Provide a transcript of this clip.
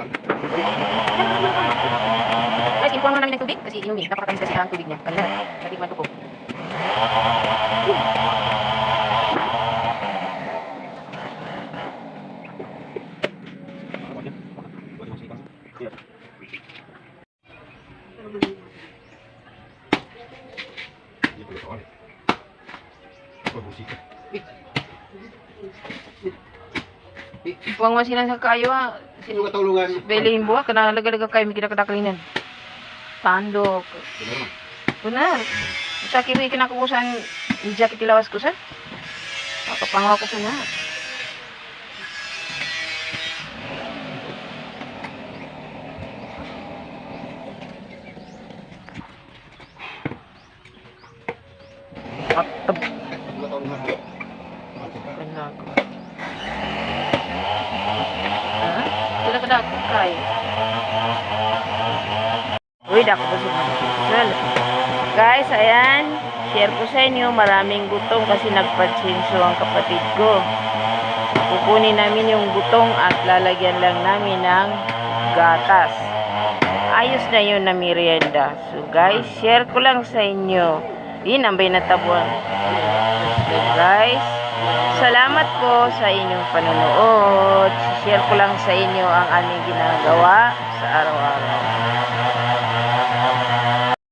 lang. Guys, impuan mo namin ng tubig kasi inumin. Napakatamis kasi ang tubig niya. Kanina, ha. Sino katulungan? Belihin buha, kana laga-laga kayo may kinakadaklinan. Tandok. Benar. Sa kiri kinakukusan jakit tilawas ko sa. Papangaw ko sa na. Kadak kay. Uy, dako po siya. Well, guys, ayan. Share ko sa inyo. Maraming gutong kasi nagpatsinso ang kapatid ko. Kukunin namin yung gutong at lalagyan lang namin ng gatas. Ayos na yun na merienda. So guys, share ko lang sa inyo. Yun ang salamat po sa inyong panonood. Share ko lang sa inyo ang aming ginagawa sa araw-araw.